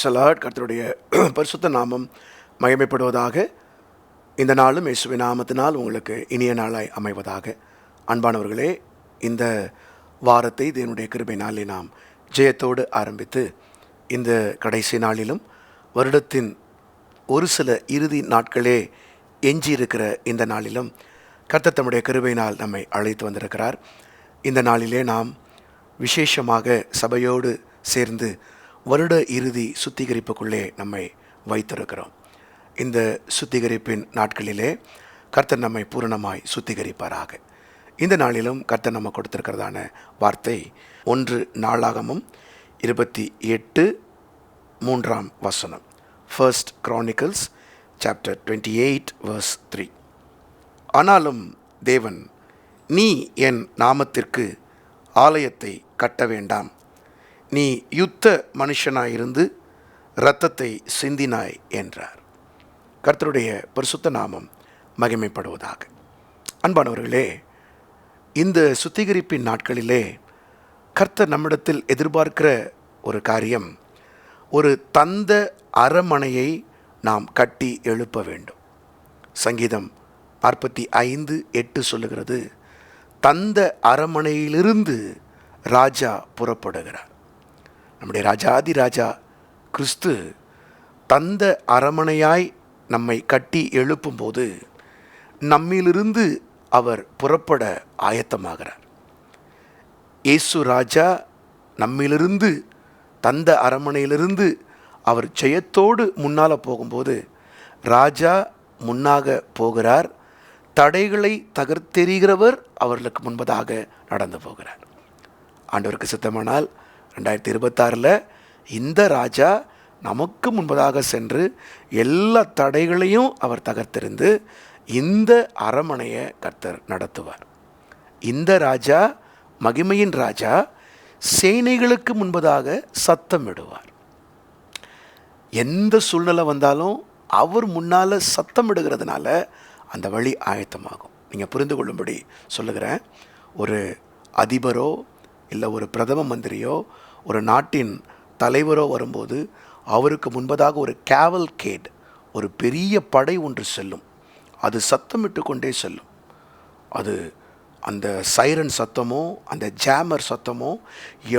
பிரைசலாட் கர்த்தருடைய பரிசுத்த நாமம் மகிமைப்படுவதாக. இந்த நாளும் இயேசுவி நாமத்தினால் உங்களுக்கு இனிய நாளாய் அமைவதாக. அன்பானவர்களே இந்த வாரத்தை தேவனுடைய கிருபை நாளில் நாம் ஜெயத்தோடு ஆரம்பித்து இந்த கடைசி நாளிலும் வருடத்தின் ஒரு சில இறுதி நாட்களே எஞ்சியிருக்கிற இந்த நாளிலும் கர்த்தர் தம்முடைய கிருபையினால் நம்மை அழைத்து வந்திருக்கிறார். இந்த நாளிலே நாம் விசேஷமாக சபையோடு சேர்ந்து வருட இறுதி சுத்திகரிப்புக்குள்ளே நம்மை வைத்திருக்கிறோம். இந்த சுத்திகரிப்பின் நாட்களிலே கர்த்தர் நம்மை பூரணமாய் சுத்திகரிப்பாராக. இந்த நாளிலும் கர்த்தர் நம்ம கொடுத்திருக்கிறதான வார்த்தை ஒன்று நாளாகமும் இருபத்தி எட்டு மூன்றாம் வசனம். First Chronicles chapter twenty eight verse three ஆனாலும் தேவன் நீ என் நாமத்திற்கு ஆலயத்தை கட்ட வேண்டாம். நீ யுத்த மனுஷனாயிருந்து இரத்தத்தை சிந்தினாய் என்றார். கர்த்தருடைய பரிசுத்த நாமம் மகிமைப்படுவதாக. அன்பானவர்களே இந்த சுத்திகரிப்பின் நாட்களிலே கர்த்தர் நம்மிடத்தில் எதிர்பார்க்கிற ஒரு காரியம் ஒரு தந்த அரமனையை நாம் கட்டி எழுப்ப வேண்டும். சங்கீதம் நாற்பத்தி ஐந்து எட்டு சொல்லுகிறது தந்த அரமனையிலிருந்து ராஜா புறப்படுகிறார். நம்முடைய ராஜாதி ராஜா கிறிஸ்து தந்த அரமனையாய் நம்மை கட்டி எழுப்பும்போது நம்மிலிருந்து அவர் புறப்பட ஆயத்தமாகிறார். இயேசு ராஜா நம்மிலிருந்து தந்த அரமனையிலிருந்து அவர் ஜெயத்தோடு முன்னால் போகும்போது ராஜா முன்னாக போகிறார். தடைகளை தகர்த்தெறிகிறவர் அவர்களுக்கு முன்பதாக நடந்து போகிறார். ஆண்டவருக்கு சித்தமானால் ரெண்டாயிரத்தி இருபத்தாறில் இந்த ராஜா நமக்கு முன்பதாக சென்று எல்லா தடைகளையும் அவர் தகர்த்தெறிந்து இந்த அரமனையை கர்த்தர் நடத்துவார். இந்த ராஜா மகிமையின் ராஜா சேனைகளுக்கு முன்பதாக சத்தமிடுவார் எந்த சூழ்நிலை வந்தாலும் அவர் முன்னால் சத்தமிடுகிறதுனால அந்த வழி ஆயத்தமாகும். நீங்கள் புரிந்து கொள்ளும்படி சொல்லுகிறேன். ஒரு அதிபரோ இல்லை ஒரு பிரதம மந்திரியோ ஒரு நாட்டின் தலைவரோ வரும்போது அவருக்கு முன்பதாக ஒரு கேவல் கேட் ஒரு பெரிய படை ஒன்று செல்லும். அது சத்தமிட்டு கொண்டே செல்லும். அது அந்த சைரன் சத்தமோ அந்த ஜாமர் சத்தமோ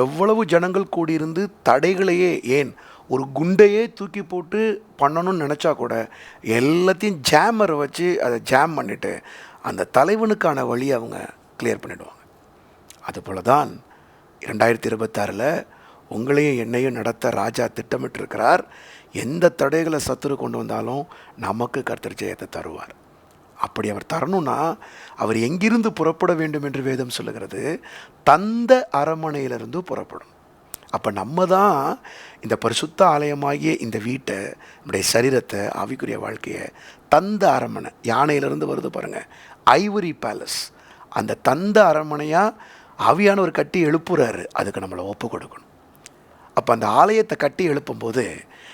எவ்வளவு ஜனங்கள் கூடியிருந்து தடைகளையே ஏன் ஒரு குண்டையே தூக்கி போட்டு பண்ணணும்னு நினச்சா கூட எல்லாத்தையும் ஜாமரை வச்சு அதை ஜாம் பண்ணிவிட்டு அந்த தலைவனுக்கான வழியை அவங்க கிளியர் பண்ணிவிடுவாங்க அதுபோல தான் இரண்டாயிரத்தி இருபத்தாறில் உங்களையும் என்னையும் நடத்த ராஜா திட்டமிட்டிருக்கிறார். எந்த தடைகளை சத்துரு கொண்டு வந்தாலும் நமக்கு கர்த்தர் ஜெயத்தை தருவார். அப்படி அவர் தரணும்னா அவர் எங்கிருந்து புறப்பட வேண்டும் என்று வேதம் சொல்லுகிறது. தந்த அரமனையிலிருந்து புறப்படும் அப்போ நம்ம தான் இந்த பரிசுத்த ஆலயமாகிய இந்த வீட்டை நம்முடைய சரீரத்தை ஆவிக்குரிய வாழ்க்கையை தந்த அரமனை யானையிலிருந்து வருது பாருங்கள் ஐவரி பேலஸ். அந்த தந்த அரமனையாக ஆவியானவர் கட்டி எழுப்புறாரு. அதுக்கு நம்மளை ஒப்பு கொடுக்கணும். அப்போ அந்த ஆலயத்தை கட்டி எழுப்பும்போது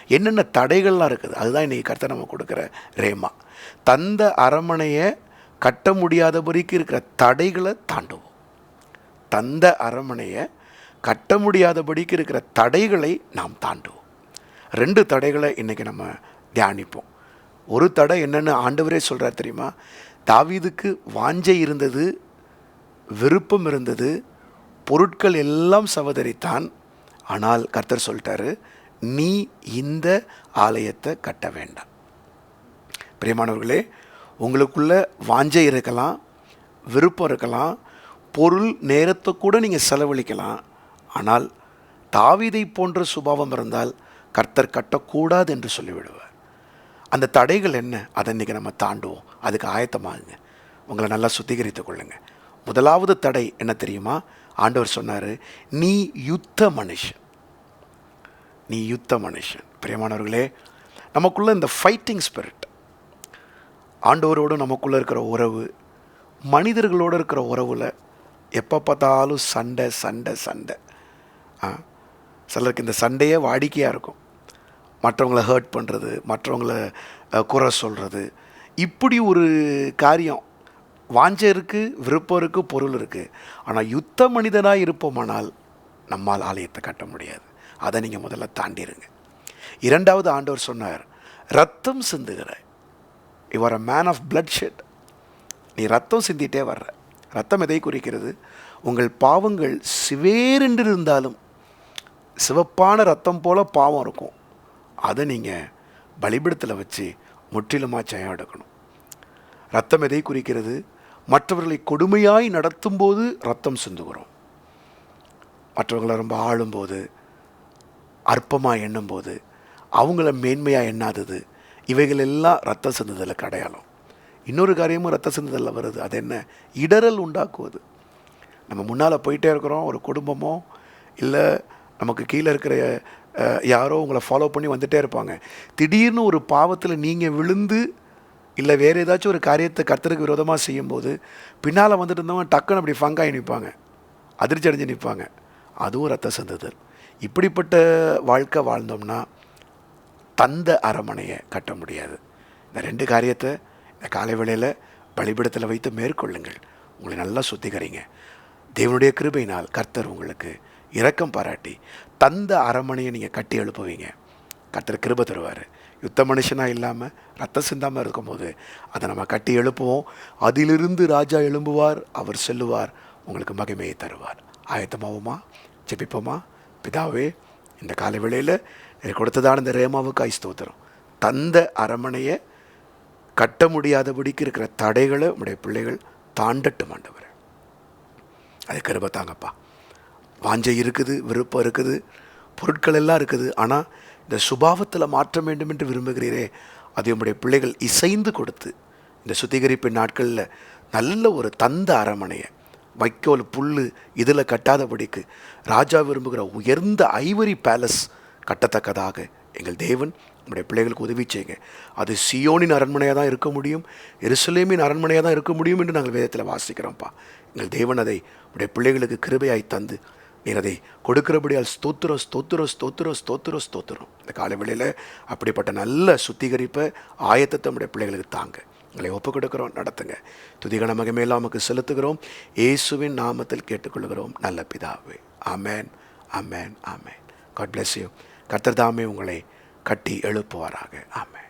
என்னென்ன தடைகள்லாம் இருக்குது? அதுதான் இன்றைக்கி கருத்தை நம்ம கொடுக்குற ரேமா. தந்த அரமனையை கட்ட முடியாதபடிக்கு இருக்கிற தடைகளை தாண்டுவோம். தந்த அரமனையை கட்ட முடியாதபடிக்கு இருக்கிற தடைகளை நாம் தாண்டுவோம். ரெண்டு தடைகளை இன்றைக்கி நம்ம தியானிப்போம். ஒரு தடை என்னென்னு ஆண்டவரே சொல்கிறார் தெரியுமா? தாவீதுக்கு வாஞ்சை இருந்தது விருப்பம் இருந்தது. பொருட்கள் எல்லாம் சவதரித்தான். ஆனால் கர்த்தர் சொல்லிட்டாரு நீ இந்த ஆலயத்தை கட்ட வேண்டாம். பிரியமானவர்களே உங்களுக்குள்ள வாஞ்சை இருக்கலாம் விருப்பம் இருக்கலாம் பொருள் நேரத்தை கூட நீங்கள் செலவழிக்கலாம். ஆனால் தாவிதை போன்ற சுபாவம் இருந்தால் கர்த்தர் கட்டக்கூடாது என்று சொல்லிவிடுவார். அந்த தடைகள் என்ன? அதை இன்றைக்கி நம்ம தாண்டுவோம். அதுக்கு ஆயத்தமாகுங்க. உங்களை நல்லா சுத்திகரித்து கொள்ளுங்கள் முதலாவது தடை என்ன தெரியுமா? ஆண்டவர் சொன்னார் நீ யுத்த மனுஷன். நீ யுத்த மனுஷன். பிரியமானவர்களே நமக்குள்ள இந்த ஃபைட்டிங் ஸ்பிரிட் ஆண்டவரோடு நமக்குள்ளே இருக்கிற உறவு மனிதர்களோடு இருக்கிற உறவில் எப்போ பார்த்தாலும் சண்டை சண்டை சண்டை. ஆ சிலருக்கு இந்த சண்டையே வாடிக்கையாக இருக்கும். மற்றவங்கள ஹர்ட் பண்ணுறது மற்றவங்கள குறை சொல்கிறது இப்படி ஒரு காரியம் வாஞ்சை இருக்குது விருப்பம் இருக்குது பொருள் இருக்குது ஆனால் யுத்த மனிதனாக இருப்போமானால் நம்மால் ஆலயத்தை கட்ட முடியாது. அதை நீங்கள் முதல்ல தாண்டிடுங்க இரண்டாவது ஆண்டவர் சொன்னார் ரத்தம் சிந்துகிற your a man of blood shed நீ ரத்தம் சிந்திட்டே வர்ற. ரத்தம் எதை குறிக்கிறது? உங்கள் பாவங்கள் சிவேரென்று இருந்தாலும் சிவப்பான ரத்தம் போல் பாவம் இருக்கும். அதை நீங்கள் பலிபிடத்தில் வச்சு முற்றிலுமாக ஜெயம் எடுக்கணும். ரத்தம் எதை குறிக்கிறது? மற்றவர்களை கொடுமையாய் நடத்தும்போது ரத்தம் சிந்துகிறோம். மற்றவர்களை ரொம்ப ஆளும்போது அற்பமாக எண்ணும்போது அவங்கள மேன்மையாக எண்ணாதது இவைகள் எல்லாம் ரத்த சிந்துதலுக்கு அடையாளம். இன்னொரு காரியமும் ரத்த சிந்துதலில் வருது. அது என்ன? இடரல் உண்டாக்குவது. நம்ம முன்னால் போயிட்டே இருக்கிறோம் ஒரு குடும்பமோ இல்லை நமக்கு கீழே இருக்கிற யாரோ உங்களை ஃபாலோ பண்ணி வந்துகிட்டே இருப்பாங்க. திடீர்னு ஒரு பாவத்தில் நீங்கள் விழுந்து இல்லை வேறு ஏதாச்சும் ஒரு காரியத்தை கர்த்தருக்கு விரோதமாக செய்யும்போது பின்னால் வந்துட்டு இருந்தவங்க டக்குன்னு அப்படி ஃபங்காகி நிற்பாங்க. அதிர்ச்சி அடைஞ்சு நிற்பாங்க. அதுவும் ரத்த சந்ததல். இப்படிப்பட்ட வாழ்க்கை வாழ்ந்தோம்னா தந்த அரமனையை கட்ட முடியாது. இந்த ரெண்டு காரியத்தை இந்த காலை வேளையில் பலிபிடத்தில் வைத்து மேற்கொள்ளுங்கள். உங்களை நல்லா சுத்திகரிங்க. தேவனுடைய கிருபையினால் கர்த்தர் உங்களுக்கு இரக்கம் பாராட்டி தந்த அரமனையை நீங்கள் கட்டி எழுப்புவீங்க. கர்த்தர் கிருபை தருவார். யுத்த மனுஷனாக இல்லாமல் ரத்த சிந்தாமல் இருக்கும்போது அதை நம்ம கட்டி எழுப்புவோம். அதிலிருந்து ராஜா எழும்புவார் அவர் செல்லுவார் உங்களுக்கு மகிமையை தருவார். ஆயத்தமாவோமா? ஜெபிப்போமா? பிதாவே இந்த காலை வேளையில் எனக்கு கொடுத்ததான இந்த ரேமாவுக்கு ஐஸ்தோத்திரம் தந்த அரமனையை கட்ட முடியாதபடிக்கு இருக்கிற தடைகளை உடைய பிள்ளைகள் தாண்டட்டும் ஆண்டவர். அது கருபத்தாங்கப்பா. வாஞ்சை இருக்குது விருப்பம் இருக்குது பொருட்கள் எல்லாம் இருக்குது. ஆனால் இந்த சுபாவத்தில் மாற்ற வேண்டும் என்று விரும்புகிறீரே அதை உங்களுடைய பிள்ளைகள் இசைந்து கொடுத்து இந்த சுத்திகரிப்பு நாட்களில் நல்ல ஒரு தந்த அரமனையை வைக்கோல் புல் இதில் கட்டாதபடிக்கு ராஜா விரும்புகிற உயர்ந்த ஐவரி பேலஸ் கட்டத்தக்கதாக எங்கள் தேவன் நம்முடைய பிள்ளைகளுக்கு உதவி செய்யுங்க. அது சியோனின் அரண்மனையாக தான் இருக்க முடியும் எருசலேமின் அரண்மனையாக தான் இருக்க முடியும் என்று நாங்கள் வேதத்தில் வாசிக்கிறோம்ப்பா. எங்கள் தேவன் அதை உடைய பிள்ளைகளுக்கு கிருபையாய் தந்து நீர் அதை கொடுக்கிறபடியால் ஸ்தோத்திர ஸ்தோத்திர ஸ்தோத்திர ஸ்தோத்திரம் ஸ்தோத்திரம். இந்த காலை வேளையில் அப்படிப்பட்ட நல்ல சுத்திகரிப்பை ஆயத்தத்தை நம்முடைய பிள்ளைகளுக்கு தாங்க. எங்களை ஒப்புக் கொடுக்குறோம் நடத்துங்க. துதிகன மகிமையெல்லாம் நமக்கு செலுத்துகிறோம். இயேசுவின் நாமத்தில் கேட்டுக்கொள்கிறோம் நல்ல பிதாவே. Amen amen amen God bless you கர்த்தர்தாமே உங்களை கட்டி எழுப்புவாராக. ஆமேன்.